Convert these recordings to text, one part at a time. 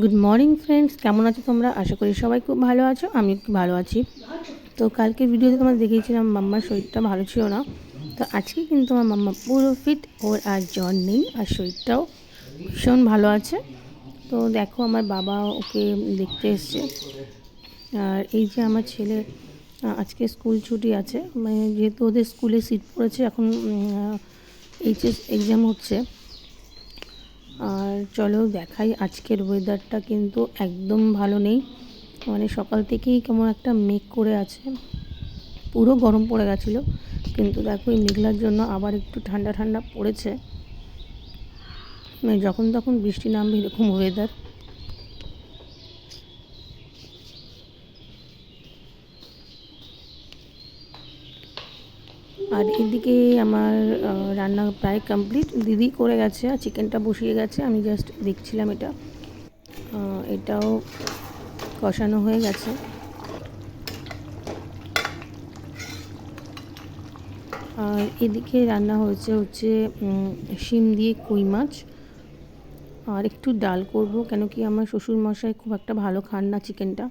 Good morning friends, কেমন আছো তোমরা? আশা করি সবাই খুব ভালো আছো আমি খুব ভালো আছি। তো কালকে ভিডিওতে তোমার দেখিয়েছিলাম, মাম্মার শরীরটা ভালো ছিল না। তো আজকে কিন্তু আমার মাম্মা পুরো ফিট ওর আর জ্বর নেই, আর শরীরটাও ভীষণ ভালো আছে। তো দেখো আমার বাবা ওকে দেখতে এসছে। আর এই যে আমার ছেলে আজকে স্কুল ছুটি আছে মানে যেহেতু ওদের স্কুলে সিট পড়েছে, এখন এইচএস এক্সাম হচ্ছে। আর চলো দেখাই আজকের ওয়েদারটা কিন্তু একদম ভালো নেই। মানে সকাল থেকেই কেমন একটা মেঘ করে আছে। পুরো গরম পড়ে গেছিল, কিন্তু দেখো এই মেঘলার জন্য আবার একটু ঠান্ডা ঠান্ডা পড়েছে। মানে যখন তখন বৃষ্টি নামবে এরকম ওয়েদার আর এদিকে আমার রান্না প্রায় কমপ্লিট দিদি করে গেছে আর চিকেনটা বসিয়ে গেছে। আমি জাস্ট দেখছিলাম এটা। এটাও কষানো হয়ে গেছে। আর এদিকে রান্না হয়েছে হচ্ছে শিম দিয়ে কই মাছ। আর একটু ডাল করব কেন কি আমার শ্বশুর মশাই খুব একটা ভালো খান না চিকেনটা।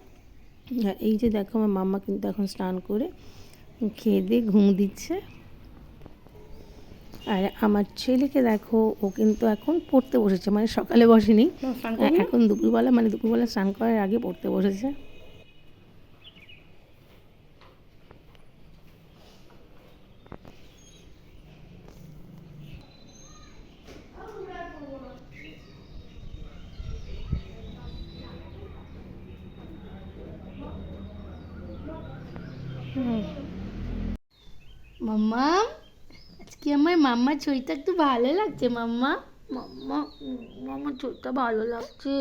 আর এই যে দেখো আমার মাম্মা কিন্তু এখন স্নান করে খেয়ে দিয়ে ঘুম দিচ্ছে। আর আমার ছেলেকে দেখো ও কিন্তু এখন পড়তে বসেছে মানে সকালে বসেনি। এখন দুপুরবেলা মানে দুপুরবেলা স্নান করার আগে পড়তে বসেছে। মাম্মা আজকে আমার মাম্মার শরীরটা একটু ভালো লাগছে মাম্মা। মাম্মা উম, মাম্মার ভালো লাগছে।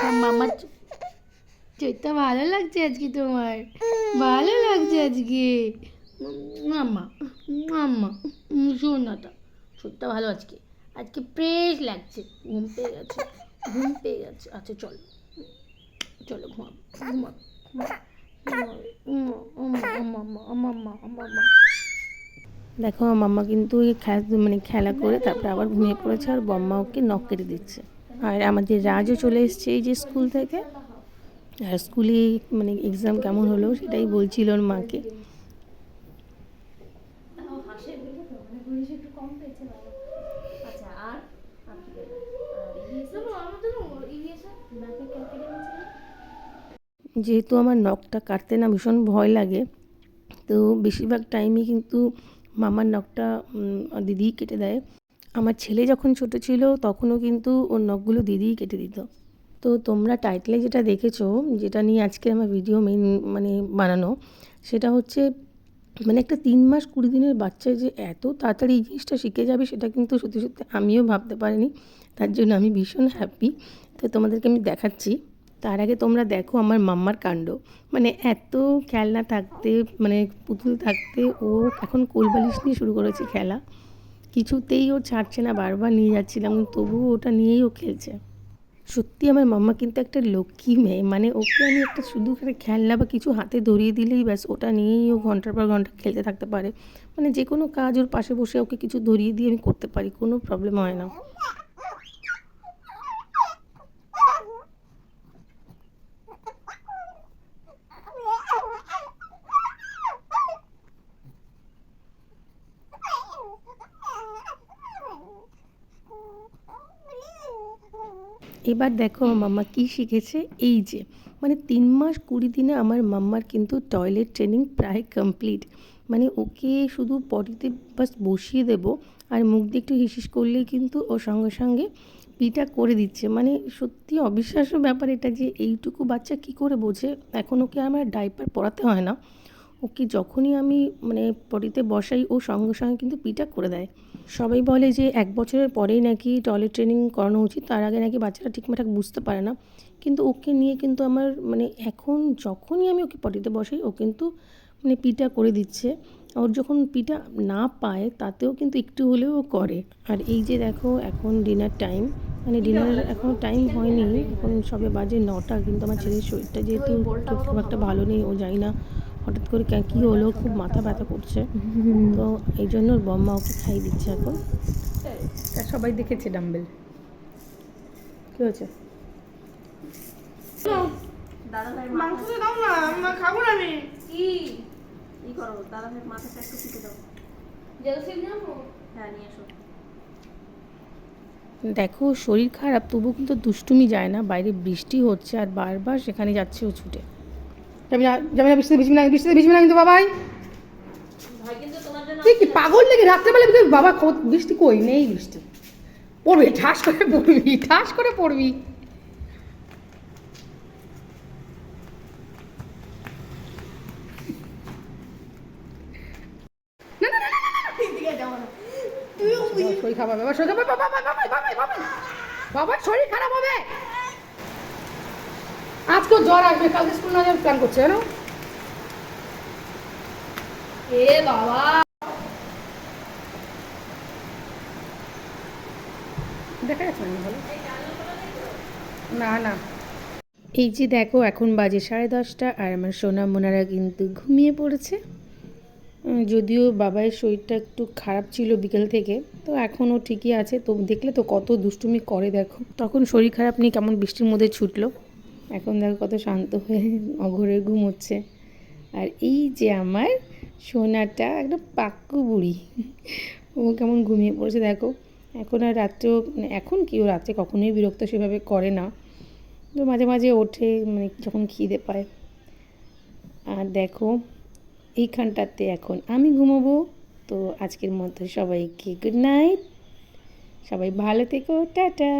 আমার মাম্মার ভালো লাগছে আজকে তোমার? ভালো লাগছে আজকে। মাম্মা মাম্মা উম, শোন না তা শরীরটা ভালো আজকে। আজকে ফ্রেশ লাগছে ঘুম পেয়ে গেছে ঘুম পেয়ে গেছে। আচ্ছা চলো। চলো ঘুমাবো ঘুমাবো ঘুমাবো। দেখো মাম্মা কিন্তু মানে খেলা করে তারপরে আবার ঘুমিয়ে পড়েছে আর বম্মা ওকে নখ কেটে দিচ্ছে। আর আমাদের রাজও চলে এসছে এই যে স্কুল থেকে। আর স্কুলে মানে এক্সাম কেমন হলো সেটাই বলছিল ওর মাকে। যেহেতু আমার নখটা কাটতে না ভীষণ ভয় লাগে, তো বেশিরভাগ টাইমই কিন্তু মামার নখটা দিদিই কেটে দেয়। আমার ছেলে যখন ছোট ছিল, তখনও কিন্তু ওর নখগুলো দিদিই কেটে দিত। তো তোমরা টাইটেলে যেটা দেখেছ, যেটা নিয়ে আজকে আমার ভিডিও মেন মানে বানানো, সেটা হচ্ছে মানে একটা তিন মাস কুড়ি দিনের বাচ্চা যে এত তাড়াতাড়ি এই জিনিসটা শিখে যাবে, সেটা কিন্তু সত্যি সত্যি আমিও ভাবতে পারিনি। তার জন্য আমি ভীষণ হ্যাপি তো তোমাদেরকে আমি দেখাচ্ছি। তার আগে তোমরা দেখো আমার মাম্মার কাণ্ড। মানে এত খেলনা থাকতে মানে পুতুল থাকতে, ও এখন কোলবালিশ নিয়ে শুরু করেছে খেলা। কিছুতেই ও ছাড়ছে না, বারবার নিয়ে যাচ্ছিলাম, তবুও ওটা নিয়েই ও খেলছে। সত্যি আমার মাম্মা কিন্তু একটা লক্ষ্মী মেয়ে মানে ওকে আমি একটা শুধু খেলনা বা কিছু হাতে ধরিয়ে দিলেই ব্যাস, ওটা নিয়েই ও ঘণ্টার পর ঘণ্টা খেলতে থাকতে পারে। মানে যে কোনো কাজ ওর পাশে বসে ওকে কিছু ধরিয়ে দিয়ে আমি করতে পারি, কোনো প্রবলেম হয় না। এবার দেখো মাম্মা কী শিখেছে? এই যে মানে তিন মাস কুড়ি দিনে আমার মাম্মার কিন্তু টয়লেট ট্রেনিং প্রায় কমপ্লিট মানে ওকে শুধু পটিতে বাস বসিয়ে দেব আর মুখ দিয়ে একটু হিসিস করলেই কিন্তু ও সঙ্গে সঙ্গে পিটা করে দিচ্ছে। মানে সত্যি অবিশ্বাস্য ব্যাপার এটা যে এইটুকু বাচ্চা কি করে বোঝে? এখন ওকে আমার ডাইপার পরাতে হয় না। ওকে যখনই আমি মানে পটিতে বসাই ও সঙ্গে সঙ্গে কিন্তু পিটা করে দেয়। সবাই বলে যে এক বছরের পরেই নাকি টয়লেট ট্রেনিং করানো উচিত, তার আগে নাকি বাচ্চারা ঠিকঠাক বুঝতে পারে না। কিন্তু ওকে নিয়ে কিন্তু আমার মানে এখন যখনই আমি ওকে পটিতে বসাই, ও কিন্তু মানে পিটা করে দিচ্ছে। ওর যখন পিটা না পায়, তাতেও কিন্তু একটু হলেও করে। আর এই যে দেখো, এখন ডিনার টাইম মানে ডিনারের এখনও টাইম হয়নি। এখন সবে বাজে নটা, কিন্তু আমার ছেলের শরীরটা যেহেতু খুব একটা ভালো নেই, ও জানি না হঠাৎ করে কে- কী হলো? খুব মাথা ব্যথা করছে। তো এই জন্য ওর বম্মা ওকে খাই দিচ্ছে এখন। তা সবাই দেখেছে ডাম্বেল। কী হয়েছে? হ্যাঁ দেখো শরীর খারাপ তবু কিন্তু দুষ্টুমি যায় না। বাইরে বৃষ্টি হচ্ছে আর বারবার সেখানে যাচ্ছে ও ছুটে। কি পাগল রাত্রেবেলা বাবা বৃষ্টি কই নেই বৃষ্টি পড়বি ঠাস করে পড়বি ঠাস করে পড়বি বাবার শরীর খারাপ হবে বাবার শরীর খারাপ হবে, বাবা, বাবা, বাবা, বাবা, বাবা। বাবার শরীর খারাপ হবে আজকেও জ্বর আসবে, কালকে স্কুল না যাওয়ার প্ল্যান করছে, জানো? এ বাবা। দেখা যাচ্ছে না না। এই যে দেখো, এখন বাজে সাড়ে দশটা আর আমার সোনা মোনারা কিন্তু ঘুমিয়ে পড়েছে। যদিও বাবার শরীরটা একটু খারাপ ছিল বিকেল থেকে, তো এখনও ঠিকই আছে। তো দেখলে তো কত দুষ্টুমি করে, দেখো। তখন শরীর খারাপ নিয়ে কেমন বৃষ্টির মধ্যে ছুটলো। এখন দেখো কত শান্ত হয়ে অঘরে ঘুমোচ্ছে আর এই যে আমার সোনাটা একটা পাক্কু বুড়ি, ও কেমন ঘুমিয়ে পড়েছে দেখো। এখন আর রাত্রেও মানে এখন কি ও রাত্রে কখনোই বিরক্ত সেভাবে করে না। তো মাঝে মাঝে ওঠে মানে যখন খিদে পায়। আর দেখো, এইখানটাতে এখন আমি ঘুমোবো। তো আজকের মতো সবাইকে গুড নাইট সবাই ভালো থেকো, টাটা।